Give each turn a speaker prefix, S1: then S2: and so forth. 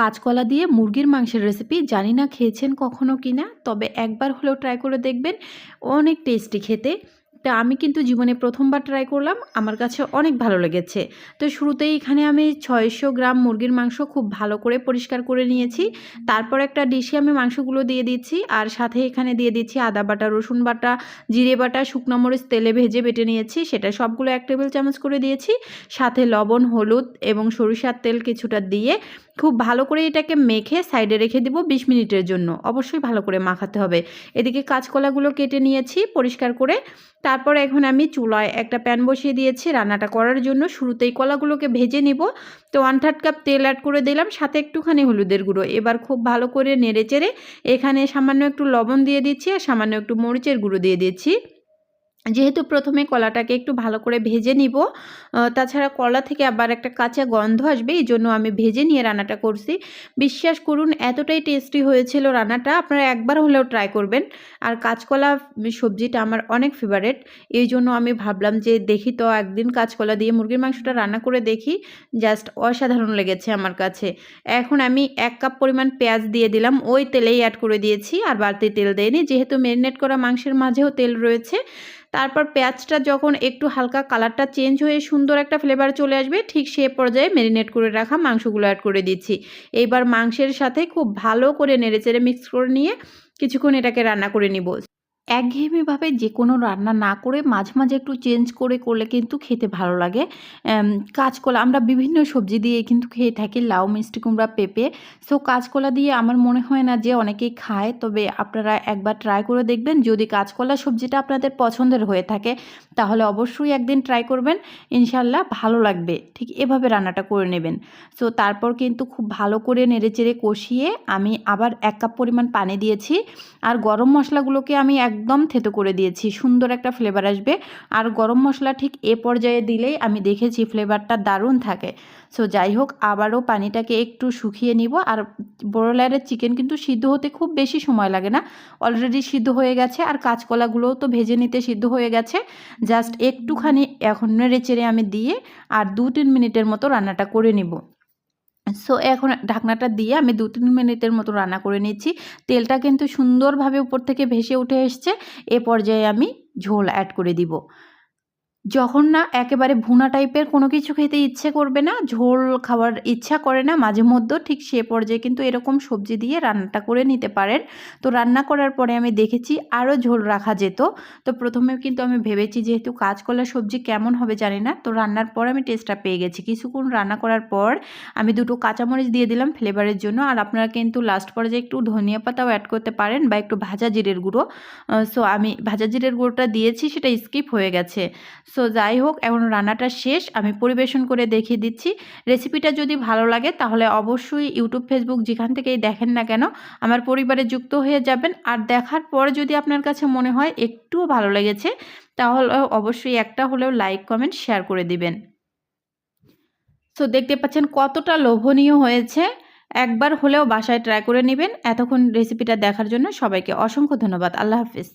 S1: কাঁচকলা দিয়ে মুরগির মাংসের রেসিপি জানি না খেয়েছেন কখনো কি না তবে একবার হলেও ট্রাই করে দেখবেন, অনেক টেস্টি খেতে। তা আমি কিন্তু জীবনে প্রথমবার ট্রাই করলাম, আমার কাছে অনেক ভালো লেগেছে। তো শুরুতেই এখানে আমি ছয়শো গ্রাম মুরগির মাংস খুব ভালো করে পরিষ্কার করে নিয়েছি। তারপর একটা ডিশে আমি মাংসগুলো দিয়ে দিচ্ছি, আর সাথে এখানে দিয়ে দিচ্ছি আদা বাটা, রসুন বাটা, জিরে বাটা, শুকনো মরিচ, তেলে ভেজে বেটে নিয়েছি, সেটা সবগুলো এক টেবিল চামচ করে দিয়েছি। সাথে লবণ, হলুদ এবং সরিষার তেল কিছুটা দিয়ে খুব ভালো করে এটাকে মেখে সাইডে রেখে দিব বিশ মিনিটের জন্য। অবশ্যই ভালো করে মাখাতে হবে। এদিকে কাঁচকলাগুলো কেটে নিয়েছি পরিষ্কার করে। তারপর এখন আমি চুলায় একটা প্যান বসিয়ে দিয়েছি। রান্নাটা করার জন্য শুরুতেই কলাগুলোকে ভেজে নিব। তো ওয়ান থার্ড কাপ তেল অ্যাড করে দিলাম, সাথে একটুখানি হলুদের গুঁড়ো। এবার খুব ভালো করে নেড়ে চেড়ে এখানে সামান্য একটু লবণ দিয়ে দিচ্ছি আর সামান্য একটু মরিচের গুঁড়ো দিয়ে দিচ্ছি। যেহেতু প্রথমে কলাটাকে একটু ভালো করে ভেজে নিব তাছাড়া কলা থেকে আবার একটা কাঁচা গন্ধ আসবে, এই জন্য আমি ভেজে নিয়ে রান্নাটা করছি। বিশ্বাস করুন, এতটাই টেস্টি হয়েছিল রান্নাটা, আপনারা একবার হলেও ট্রাই করবেন। আর কাঁচকলা সবজিটা আমার অনেক ফেভারেট এই জন্য আমি ভাবলাম যে দেখি তো একদিন কাঁচকলা দিয়ে মুরগির মাংসটা রান্না করে দেখি জাস্ট অসাধারণ লেগেছে আমার কাছে। এখন আমি এক কাপ পরিমাণ পেঁয়াজ দিয়ে দিলাম, ওই তেলেই অ্যাড করে দিয়েছি, আর বাড়তি তেল দেয়নি, যেহেতু ম্যারিনেট করা মাংসের মাঝেও তেল রয়েছে তারপর পেঁয়াজটা যখন একটু হালকা কালারটা চেঞ্জ হয়ে সুন্দর একটা ফ্লেভার চলে আসবে, ঠিক সে পর্যায়ে ম্যারিনেট করে রাখা মাংসগুলো অ্যাড করে দিচ্ছি। এইবার মাংসের সাথে খুব ভালো করে নেড়েচেড়ে মিক্স করে নিয়ে কিছুক্ষণ এটাকে রান্না করে নিব। একঘেয়েমিভাবে যে কোনো রান্না না করে মাঝে মাঝে একটু চেঞ্জ করে করলে কিন্তু খেতে ভালো লাগে। কাঁচকলা, আমরা বিভিন্ন সবজি দিয়ে কিন্তু খেয়ে থাকি, লাউ, মিষ্টি কুমড়া, পেঁপে। সো কাঁচকলা দিয়ে আমার মনে হয় না যে অনেকেই খায়, তবে আপনারা একবার ট্রাই করে দেখবেন। যদি কাঁচকলা সবজিটা আপনাদের পছন্দের হয়ে থাকে, তাহলে অবশ্যই একদিন ট্রাই করবেন। ইনশাল্লাহ ভালো লাগবে। ঠিক এভাবে রান্নাটা করে নেবেন। সো তারপর কিন্তু খুব ভালো করে নেড়েচেড়ে কষিয়ে আমি আবার এক কাপ পরিমাণ পানি দিয়েছি। আর গরম মশলাগুলোকে আমি এক একদম থেতো করে দিয়েছি, সুন্দর একটা ফ্লেভার আসবে। আর গরম মশলা ঠিক এ পর্যায়ে দিলেই আমি দেখেছি ফ্লেভারটা দারুণ থাকে। সো যাই হোক, আবারও পানিটাকে একটু শুকিয়ে নিব। আর ব্রয়লারের চিকেন কিন্তু সিদ্ধ হতে খুব বেশি সময় লাগে না। অলরেডি সিদ্ধ হয়ে গেছে, আর কাঁচকলাগুলোও তো ভেজে নিতে সিদ্ধ হয়ে গেছে। জাস্ট একটুখানি এখন নেড়ে চেড়ে আমি দিয়ে, আর দু তিন মিনিটের মতো রান্নাটা করে নিব। সো এখন ঢাকনাটা দিয়ে আমি দু তিন মিনিটের মতো রান্না করে নিচ্ছি। তেলটা কিন্তু সুন্দরভাবে উপর থেকে ভেসে উঠে এসছে। এ পর্যায়ে আমি ঝোল অ্যাড করে দিব। যখন না একেবারে ভুনা টাইপের কোনো কিছু খেতে ইচ্ছে করবে না, ঝোল খাওয়ার ইচ্ছা করে না, মাঝে মধ্যে ঠিক সে পর্যায়ে কিন্তু এরকম সবজি দিয়ে রান্নাটা করে নিতে পারেন। তো রান্না করার পরে আমি দেখেছি আরও ঝোল রাখা যেত। তো প্রথমে কিন্তু আমি ভেবেছি যেহেতু কাঁচকলা সবজি কেমন হবে জানি না, তো রান্নার পর আমি টেস্টটা পেয়ে গেছি। কিছুক্ষণ রান্না করার পর আমি দুটো কাঁচামরিচ দিয়ে দিলাম ফ্লেভারের জন্য। আর আপনারা কিন্তু লাস্ট পর্যায়ে একটু ধনিয়া পাতাও অ্যাড করতে পারেন বা একটু ভাজা জিরের গুঁড়ো। সো আমি ভাজা জিরের গুঁড়োটা দিয়েছি, সেটা স্কিপ হয়ে গেছে। সো যাই হোক, এখন রান্নাটা শেষ। আমি পরিবেশন করে দেখিয়ে দিচ্ছি। রেসিপিটা যদি ভালো লাগে, তাহলে অবশ্যই ইউটিউব ফেসবুক যেখান থেকেই দেখেন না কেন, আমার পরিবারে যুক্ত হয়ে যাবেন। আর দেখার পর যদি আপনার কাছে মনে হয় একটুও ভালো লেগেছে, তাহলে অবশ্যই একটা হলেও লাইক কমেন্ট শেয়ার করে দিবেন। সো দেখতে পাচ্ছেন কতটা লোভনীয় হয়েছে। একবার হলেও বাসায় ট্রাই করে নেবেন। এতক্ষণ রেসিপিটা দেখার জন্য সবাইকে অসংখ্য ধন্যবাদ। আল্লাহ হাফিজ।